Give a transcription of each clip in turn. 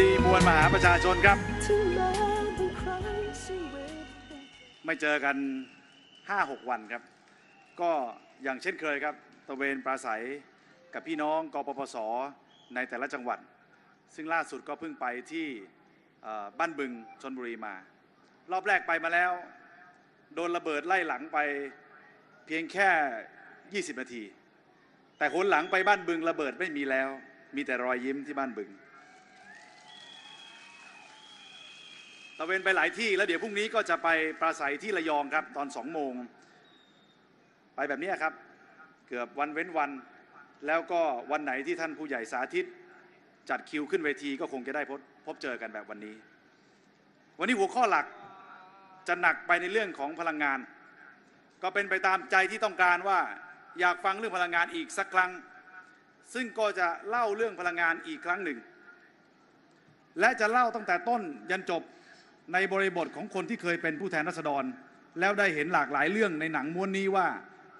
ดี มวลมหาประชาชนครับ ไม่เจอกัน 5-6 วันครับ ก็อย่างเช่นเคยครับตระเวนปราศัยกับพี่น้องกปปส ในแต่ละจังหวัด ซึ่งล่าสุดก็เพิ่งไปที่บ้านบึงชนบุรีมา รอบแรกไปมาแล้ว โดนระเบิดไล่หลังไปเพียงแค่ 20 นาที แต่คนหลังไปบ้านบึงระเบิดไม่มีแล้ว มีแต่รอยยิ้มที่บ้านบึง ตะเวนไปหลายที่แล้วเดี๋ยวพรุ่งนี้ก็จะไปปราศัยที่ระยองครับตอนสองโมง ไปแบบนี้ครับ เกือบวันเว้นวัน แล้วก็วันไหนที่ท่านผู้ใหญ่สาธิต จัดคิวขึ้นเวทีก็คงจะได้พบพบเจอกันแบบวันนี้ วันนี้หัวข้อหลักจะหนักไปในเรื่องของพลังงาน ก็เป็นไปตามใจที่ต้องการว่าอยากฟังเรื่องพลังงานอีกสักครั้ง ซึ่งก็จะเล่าเรื่องพลังงานอีกครั้งหนึ่ง และจะเล่าตั้งแต่ต้นยันจบ ในบริบทของคนที่เคยเป็นผู้แทนราษฎร แล้วได้เห็นหลากหลายเรื่องในหนังม้วนนี้ว่า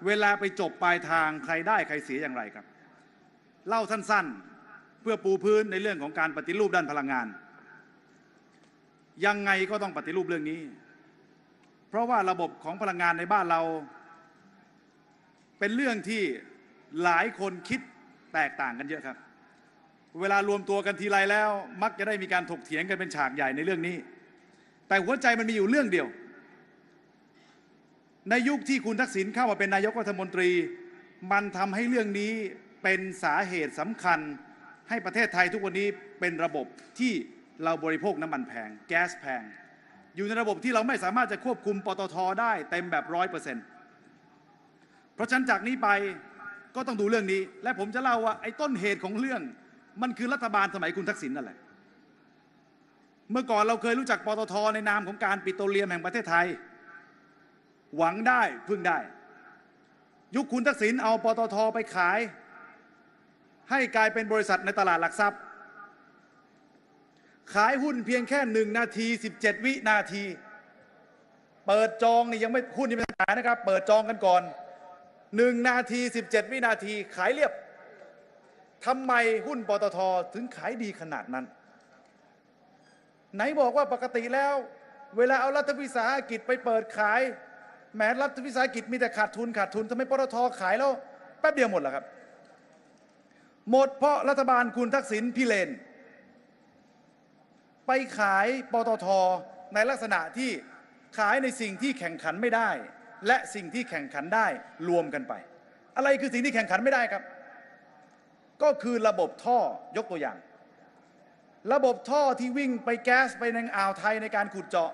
เวลาไปจบปลายทางใครได้ใครเสียอย่างไรครับ เล่าสั้นๆ เพื่อปูพื้นในเรื่องของการปฏิรูปด้านพลังงาน ยังไงก็ต้องปฏิรูปเรื่องนี้ เพราะว่าระบบของพลังงานในบ้านเรา เป็นเรื่องที่หลายคนคิดแตกต่างกันเยอะครับ เวลารวมตัวกันทีไรแล้ว มักจะได้มีการถกเถียงกันเป็นฉากใหญ่ในเรื่องนี้ แต่หัวใจมันมีอยู่เรื่องเดียว ในยุคที่คุณทักษิณเข้ามาเป็นนายกรัฐมนตรี มันทำให้เรื่องนี้เป็นสาเหตุสำคัญ ให้ประเทศไทยทุกวันนี้เป็นระบบที่เราบริโภคน้ำมันแพง แก๊สแพง อยู่ในระบบที่เราไม่สามารถจะควบคุมปตทได้เต็มแบบร้อยเปอร์เซ็นต์เพราะฉะนั้นจากนี้ไปก็ต้องดูเรื่องนี้ และผมจะเล่าว่าไอ้ต้นเหตุของเรื่องมันคือรัฐบาลสมัยคุณทักษิณนั่นแหละ เมื่อก่อนเราเคยรู้จักปตทในนามของการปิโตรเลียมแห่งประเทศไทย หวังได้พึ่งได้ ยุคคุณทักษิณเอาปตทไปขาย ให้กลายเป็นบริษัทในตลาดหลักทรัพย์ ขายหุ้นเพียงแค่หนึ่งนาที 17 วินาที เปิดจองนี่ยังไม่หุ้นยังไม่ขายนะครับ เปิดจองกันก่อนหนึ่งนาที 17 วินาทีขายเรียบทำไมหุ้นปตทถึงขายดีขนาดนั้น ไหนบอกว่าปกติแล้ว เวลาเอารัฐวิสาหกิจไปเปิดขายแหมรัฐวิสาหกิจมีแต่ขาดทุนขาดทุนทำไมปตทขายแล้วแป๊บเดียวหมดแล้วครับ หมดเพราะรัฐบาลคุณทักษิณพิเรนไปขายปตทในลักษณะที่ขายในสิ่งที่แข่งขันไม่ได้ และสิ่งที่แข่งขันได้รวมกันไป อะไรคือสิ่งที่แข่งขันไม่ได้ครับ ก็คือระบบท่อยกตัวอย่าง ระบบท่อที่วิ่งไปแก๊สไปในอ่าวไทยในการขุดเจาะ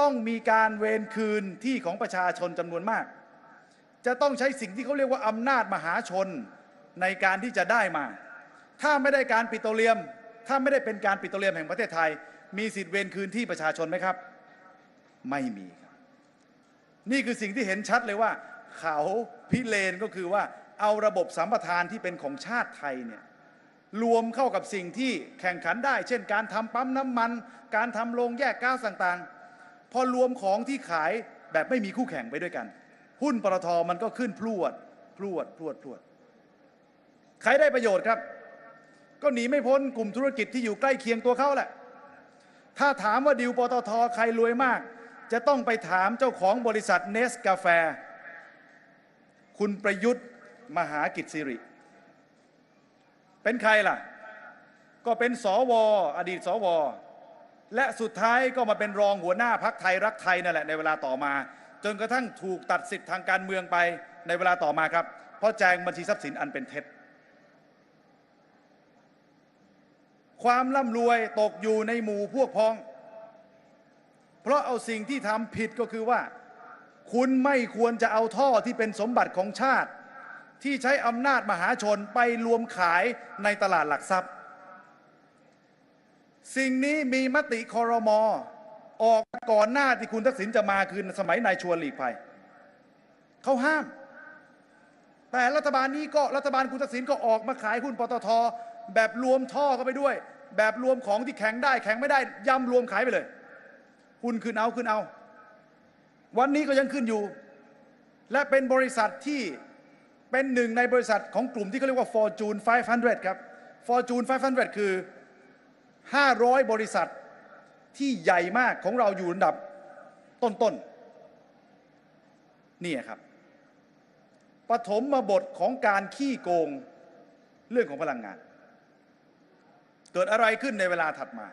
ต้องมีการเวรคืนที่ของประชาชนจำนวนมาก จะต้องใช้สิ่งที่เขาเรียกว่าอำนาจมหาชนในการที่จะได้มา ถ้าไม่ได้การปิโตรเลียม ถ้าไม่ได้เป็นการปิโตรเลียมแห่งประเทศไทย มีสิทธิ์เวรคืนที่ประชาชนไหมครับ ไม่มีครับนี่คือสิ่งที่เห็นชัดเลยว่า เขาพิเรนก็คือว่าเอาระบบสัมปทานที่เป็นของชาติไทยเนี่ย รวมเข้ากับสิ่งที่แข่งขันได้ เช่น การทำปั๊มน้ำมัน การทำโรงแยกก๊าซต่างๆ พอรวมของที่ขายแบบไม่มีคู่แข่งไปด้วยกัน หุ้นปตทมันก็ขึ้นพรวดพรวดพรวดพรวดใครได้ประโยชน์ครับ ก็หนีไม่พ้นกลุ่มธุรกิจที่อยู่ใกล้เคียงตัวเขาแหละ ถ้าถามว่าดิวปตทใครรวยมาก จะต้องไปถามเจ้าของบริษัทเนสกาแฟ คุณประยุทธ์มหากิจสิริ เป็นใครล่ะ ก็เป็นสวอดีตสว และสุดท้ายก็มาเป็นรองหัวหน้าพักไทยรักไทยนั่นแหละในเวลาต่อมา จนกระทั่งถูกตัดสิทธิ์ทางการเมืองไปในเวลาต่อมาครับ เพราะแจงบัญชีทรัพย์สินอันเป็นเท็จ ความร่ำรวยตกอยู่ในหมู่พวกพ้อง เพราะเอาสิ่งที่ทำผิดก็คือว่า คุณไม่ควรจะเอาท่อที่เป็นสมบัติของชาติ ที่ใช้อำนาจมหาชนไปรวมขายในตลาดหลักทรัพย์ สิ่งนี้มีมติคอรมอออกก่อนหน้าที่คุณทักษิณจะมาคือสมัยนายชวนหลีกภัยเขาห้าม แต่รัฐบาลนี้ก็รัฐบาลคุณทักษิณก็ออกมาขายหุ้นปตท แบบรวมท่อเข้าไปด้วย แบบรวมของที่แข่งได้ แข่งไม่ได้ย่ำรวมขายไปเลยหุ้นขึ้นเอาขึ้นเอา วันนี้ก็ยังขึ้นอยู่ และเป็นบริษัทที่ เป็นหนึ่งในบริษัทของกลุ่มที่เขาเรียกว่า Fortune 500 ครับ Fortune 500 คือ 500 บริษัทที่ใหญ่มากของเราอยู่อันดับต้นๆนี่ครับปฐมบทของการขี้โกงเรื่องของพลังงาน เกิดอะไรขึ้นในเวลาถัดมา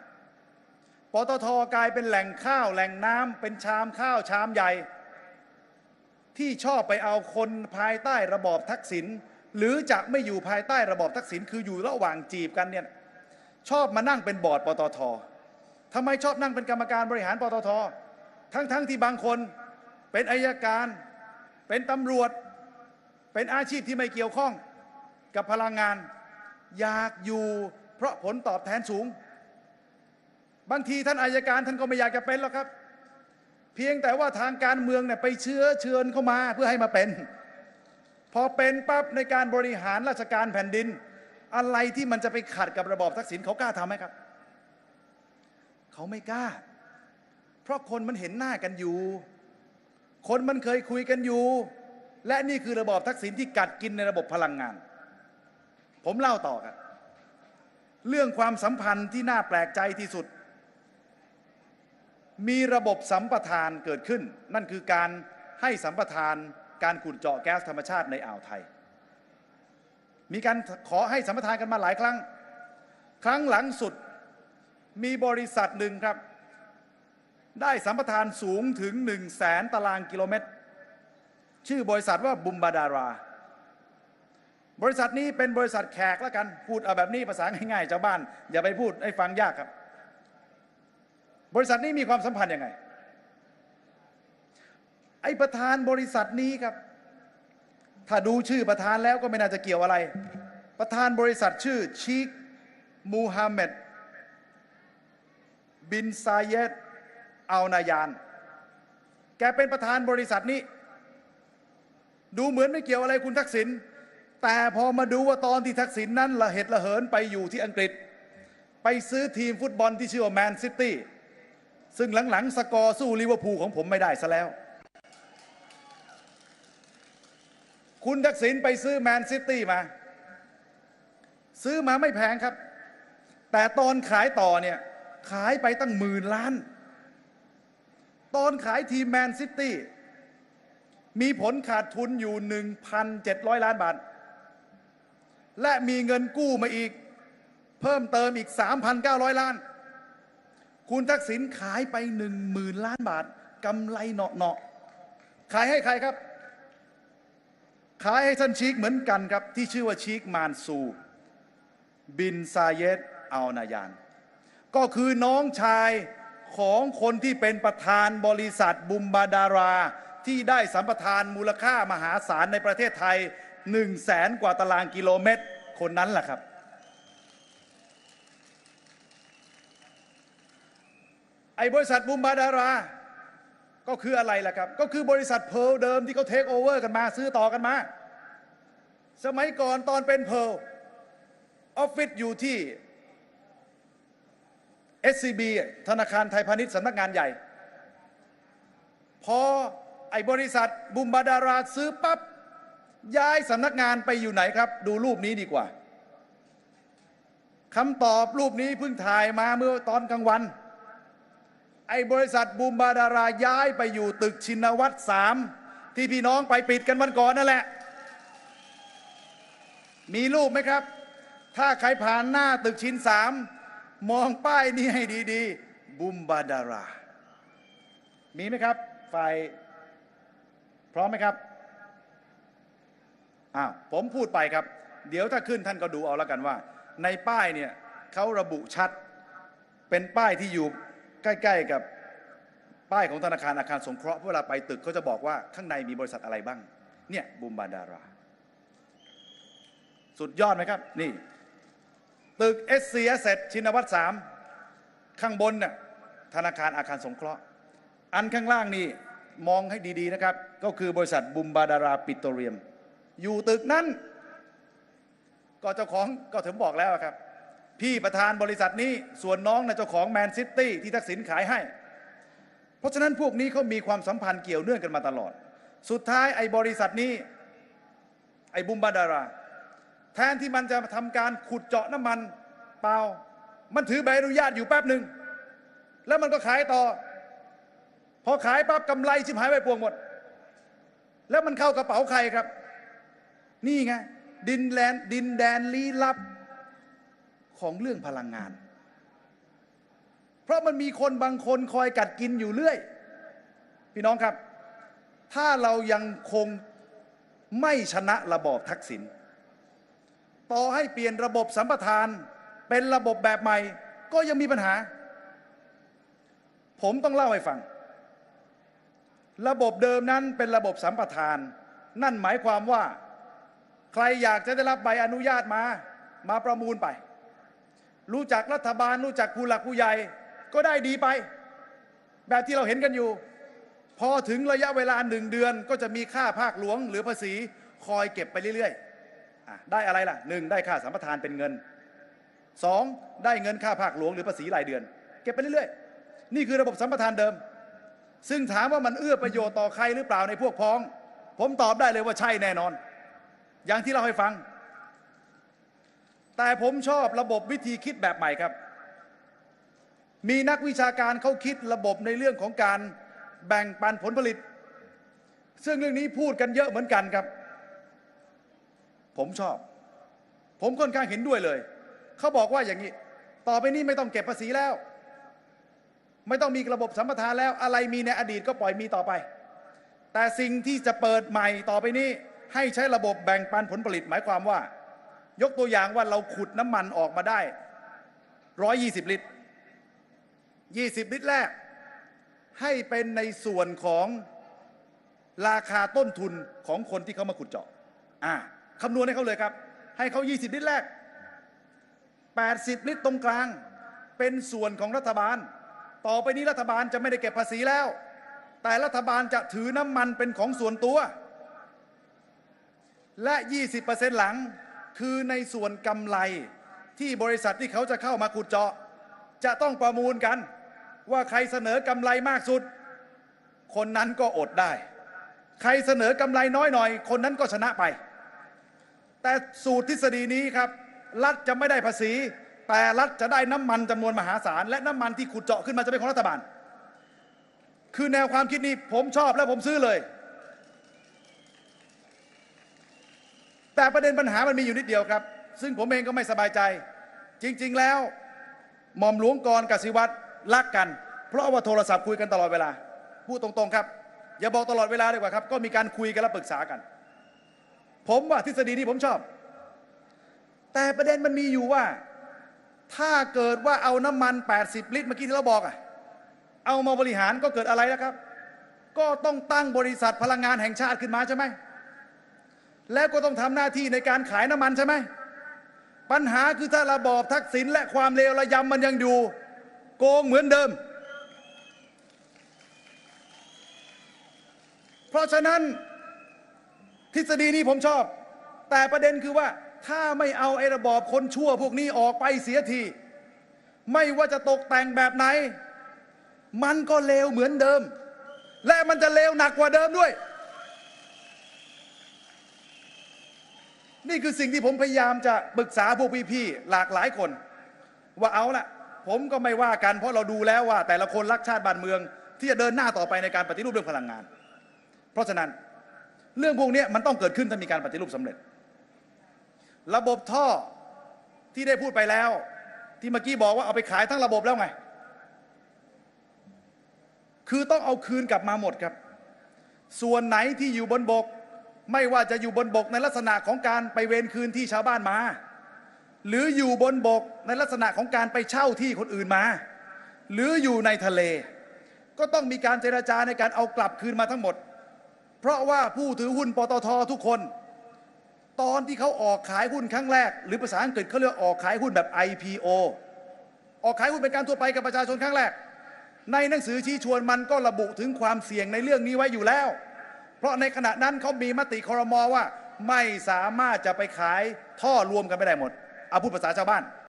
ปตทกลายเป็นแหล่งข้าวแหล่งน้ำเป็นชามข้าวชามใหญ่ ที่ชอบไปเอาคนภายใต้ระบอบทักษิณหรือจะไม่อยู่ภายใต้ระบอบทักษิณคืออยู่ระหว่างจีบกันเนี่ยชอบมานั่งเป็นบอร์ดปตททำไมชอบนั่งเป็นกรรมการบริหารปตททั้งๆทที่บางคนเป็นอายการ เป็นตำรวจ เป็นอาชีพที่ไม่เกี่ยวข้องกับพลังงาน อยากอยู่เพราะผลตอบแทนสูง บางทีท่านอายการท่านก็ไม่อยากจะเป็นหรอกครับ พียงแต่ว่าทางการเมืองเนี่ยไปเชื้อเชิญเข้ามาเพื่อให้มาเป็น พอเป็นปั๊บในการบริหารราชการแผ่นดิน อะไรที่มันจะไปขัดกับระบอบทักษิณเขากล้าทำไหมครับ เขาไม่กล้า เพราะคนมันเห็นหน้ากันอยู่ คนมันเคยคุยกันอยู่ และนี่คือระบอบทักษิณที่กัดกินในระบบพลังงาน ผมเล่าต่อครับเรื่องความสัมพันธ์ที่น่าแปลกใจที่สุด มีระบบสัมปทานเกิดขึ้น นั่นคือการให้สัมปทานการขุดเจาะแก๊สธรรมชาติในอ่าวไทย มีการขอให้สัมปทานกันมาหลายครั้ง ครั้งหลังสุดมีบริษัทหนึ่งครับ ได้สัมปทานสูงถึง1 0 0 0 0แสนตารางกิโลเมตร ชื่อบริษัทว่าบุมบาดารา บริษัทนี้เป็นบริษัทแขกแล้วกัน พูดเอาแบบนี้ภาษาง่ายๆชาวบ้าน อย่าไปพูดให้ฟังยากครับ บริษัทนี้มีความสัมพันธ์ยังไง ไอ้ประธานบริษัทนี้ครับ ถ้าดูชื่อประธานแล้วก็ไม่น่าจะเกี่ยวอะไร ประธานบริษัทชื่อชีคมูฮัมหม็ดบินซาเยตอัลนายาน แกเป็นประธานบริษัทนี้ ดูเหมือนไม่เกี่ยวอะไรคุณทักษิณ แต่พอมาดูว่าตอนที่ทักษิณนนั้นละเหตุละเหินไปอยู่ที่อังกฤษ ไปซื้อทีมฟุตบอลที่ชื่อว่าแมนซิตี้ ซึ่งหลังๆ สกอร์สู้ลิเวอร์พูลของผมไม่ได้ซะแล้ว คุณทักษิณไปซื้อแมนซิตี้มา ซื้อมาไม่แพงครับ แต่ตอนขายต่อเนี่ย ขายไปตั้งหมื่นล้าน ตอนขายทีมแมนซิตี้มีผลขาดทุนอยู่ 1,700 ล้านบาท และมีเงินกู้มาอีก เพิ่มเติมอีก 3,900 ล้าน คุณทักษิณขายไป10,000ล้านบาทกำไรเนาะเนาะขายให้ใครครับ ขายให้ท่านชีกเหมือนกันครับ ที่ชื่อว่าชีกมานซู บินซาเยตอัลนายาน ก็คือน้องชายของคนที่เป็นประธานบริษัทบุมบาดารา ที่ได้สัมปทานมูลค่ามหาศาลในประเทศไทย1 0 0 0 0แสนกว่าตารางกิโลเมตร คนนั้นแหละครับ ไอ้บริษัทบุมบาดารา ก็คืออะไรล่ะครับ ก็คือบริษัทเพลเดิมที่เขาเทคโอเวอร์กันมาซื้อต่อกันมา สมัยก่อนตอนเป็นเพลออฟฟิศอยู่ที่ SCB ธนาคารไทยพาณิชย์สำนักงานใหญ่ พอไอ้บริษัทบุมบาดาราซื้อปับ๊บย้ายสำนักงานไปอยู่ไหนครับ ดูรูปนี้ดีกว่าคำตอบรูปนี้เพิ่งถ่ายมาเมื่อตอนกลางวัน ไอ้บริษัทบูมบาดาราย้ายไปอยู่ตึกชินวัตรสามที่พี่น้องไปปิดกันวันก่อนนั่นแหละ มีรูปไหมครับ ถ้าใครผ่านหน้าตึกชินสามมองป้ายนี้ให้ดีๆบูมบาดารา มีไหมครับ ฝ่ายพร้อมไหมครับ อ้าว ผมพูดไปครับ เดี๋ยวถ้าขึ้นท่านก็ดูเอาแล้วกันว่า ในป้ายเนี่ยเขาระบุชัด เป็นป้ายที่อยู่ ใกล้ ๆ กับป้ายของธนาคารอาคารสงเคราะห์เวลาไปตึกเขาจะบอกว่าข้างในมีบริษัทอะไรบ้าง เนี่ยบูมบาดารา สุดยอดไหมครับ นี่ ตึกเอสซีเสร็จชินวัตรสามข้างบนน่ะธนาคารอาคารสงเคราะห์ อันข้างล่างนี่มองให้ดี ๆ นะครับ ก็คือบริษัทบุมบาดาราปิโตรเลียม อยู่ตึกนั้น ก็เจ้าของก็ถึงบอกแล้วครับ พี่ประธานบริษัทนี้ส่วนน้องนะเจ้าของแมนซิตี้ที่ทักษิณขายให้ เพราะฉะนั้นพวกนี้เขามีความสัมพันธ์เกี่ยวเนื่องกันมาตลอด สุดท้ายไอ้บริษัทนี้ ไอ้บุมบาดารา แทนที่มันจะทำการขุดเจาะน้ำมันเปล่า มันถือใบอนุญาตอยู่แป๊บหนึ่ง แล้วมันก็ขายต่อ พอขายปั๊บกำไรชิบหายไปปวงหมด แล้วมันเข้ากระเป๋าใครครับ นี่ไงดินแลนดินแดนลี้ลับ ของเรื่องพลังงาน เพราะมันมีคนบางคนคอยกัดกินอยู่เรื่อย พี่น้องครับ ถ้าเรายังคงไม่ชนะระบอบทักษิณต่อให้เปลี่ยนระบบสัมปทานเป็นระบบแบบใหม่ ก็ยังมีปัญหา ผมต้องเล่าให้ฟัง ระบบเดิมนั้นเป็นระบบสัมปทาน นั่นหมายความว่า ใครอยากจะได้รับใบอนุญาตมา มาประมูลไป รู้จักรัฐบาล รู้จักผู้หลักผู้ใหญ่ ก็ได้ดีไป แบบที่เราเห็นกันอยู่ พอถึงระยะเวลาหนึ่งเดือนก็จะมีค่าภาคหลวง หรือภาษีคอยเก็บไปเรื่อยๆ ได้อะไรล่ะหนึ่งได้ค่าสัมปทานเป็นเงินสองได้เงินค่าภาคหลวงหรือภาษีรายเดือน เก็บไปเรื่อยๆ นี่คือระบบสัมปทานเดิม ซึ่งถามว่ามันเอื้อประโยชน์ต่อใครหรือเปล่าในพวกพ้อง ผมตอบได้เลยว่าใช่แน่นอน อย่างที่เราให้ฟัง แต่ผมชอบระบบวิธีคิดแบบใหม่ครับ มีนักวิชาการเขาคิดระบบในเรื่องของการแบ่งปันผลผลิต ซึ่งเรื่องนี้พูดกันเยอะเหมือนกันครับ ผมชอบ ผมค่อนข้างเห็นด้วยเลย เขาบอกว่าอย่างนี้ ต่อไปนี้ไม่ต้องเก็บภาษีแล้ว ไม่ต้องมีระบบสัมปทานแล้ว อะไรมีในอดีตก็ปล่อยมีต่อไป แต่สิ่งที่จะเปิดใหม่ต่อไปนี้ ให้ใช้ระบบแบ่งปันผลผลิตหมายความว่า ยกตัวอย่างว่าเราขุดน้ำมันออกมาได้ 120 ลิตร 20 ลิตรแรก ให้เป็นในส่วนของราคาต้นทุนของคนที่เขามาขุดเจาะอ่าคำนวณให้เขาเลยครับ ให้เขา 20 ลิตรแรก 80 ลิตรตรงกลาง เป็นส่วนของรัฐบาล ต่อไปนี้รัฐบาลจะไม่ได้เก็บภาษีแล้ว แต่รัฐบาลจะถือน้ำมันเป็นของส่วนตัว และ 20%หลัง คือในส่วนกำไรที่บริษัทที่เขาจะเข้ามาขุดเจาะ จะต้องประมูลกัน ว่าใครเสนอกำไรมากสุด คนนั้นก็อดได้ ใครเสนอกำไรน้อยหน่อย คนนั้นก็ชนะไป แต่สูตรทฤษฎีนี้ครับ รัฐจะไม่ได้ภาษี แต่รัฐจะได้น้ำมันจำนวนมหาศาล และน้ำมันที่ขุดเจาะขึ้นมาจะเป็นของรัฐบาล คือแนวความคิดนี้ผมชอบและผมซื้อเลย แต่ประเด็นปัญหามันมีอยู่นิดเดียวครับ ซึ่งผมเองก็ไม่สบายใจ จริง ๆ แล้ว หม่อมหลวงกรกสิวัตรรักกัน เพราะว่าโทรศัพท์คุยกันตลอดเวลา พูดตรงๆครับ อย่าบอกตลอดเวลาดีกว่าครับ ก็มีการคุยกันและปรึกษากัน ผมว่าทฤษฎีนี้ผมชอบ แต่ประเด็นมันมีอยู่ว่า ถ้าเกิดว่าเอาน้ำมัน 80 ลิตรเมื่อกี้ที่เราบอกอะเอามาบริหารก็เกิดอะไรนะครับ ก็ต้องตั้งบริษัทพลังงานแห่งชาติขึ้นมาใช่ไหม แล้วก็ต้องทำหน้าที่ในการขายน้ำมันใช่ไหมปัญหาคือถ้าระบอบทักษิณและความเลวระยำมันยังอยู่ โกงเหมือนเดิม เพราะฉะนั้นทฤษฎีนี้ผมชอบ แต่ประเด็นคือว่าถ้าไม่เอาไอ้ระบอบคนชั่วพวกนี้ออกไปเสียที ไม่ว่าจะตกแต่งแบบไหน มันก็เลวเหมือนเดิม และมันจะเลวหนักกว่าเดิมด้วย นี่คือสิ่งที่ผมพยายามจะปรึกษาพวกพี่ๆหลากหลายคน ว่าเอาละผมก็ไม่ว่ากันเพราะเราดูแล้วว่า แต่ละคนรักชาติบ้านเมือง ที่จะเดินหน้าต่อไปในการปฏิรูปเรื่องพลังงาน เพราะฉะนั้นเรื่องพวกนี้มันต้องเกิดขึ้นถ้ามีการปฏิรูปสำเร็จ ระบบท่อที่ได้พูดไปแล้ว ที่เมื่อกี้บอกว่าเอาไปขายทั้งระบบแล้วไง คือต้องเอาคืนกลับมาหมดครับ ส่วนไหนที่อยู่บนบก ไม่ว่าจะอยู่บนบกในลักษณะของการไปเวรคืนที่ชาวบ้านมา หรืออยู่บนบกในลักษณะของการไปเช่าที่คนอื่นมา หรืออยู่ในทะเล ก็ต้องมีการเจราจาในการเอากลับคืนมาทั้งหมด เพราะว่าผู้ถือหุ้นปตททุกคน ตอนที่เขาออกขายหุ้นครั้งแรก หรือภาษาอังกฤษเขาเรียกออกขายหุ้นแบบ IPO ออกขายหุ้นเป็นการทั่วไปกับประชาชนครั้งแรก ในหนังสือชี้ชวนมันก็ระบุถึงความเสี่ยงในเรื่องนี้ไว้อยู่แล้ว เพราะในขณะนั้นเขามีมติคอรมอว่า ไม่สามารถจะไปขายท่อรวมกันไม่ได้หมดเอาพูดภาษาชาวบ้าน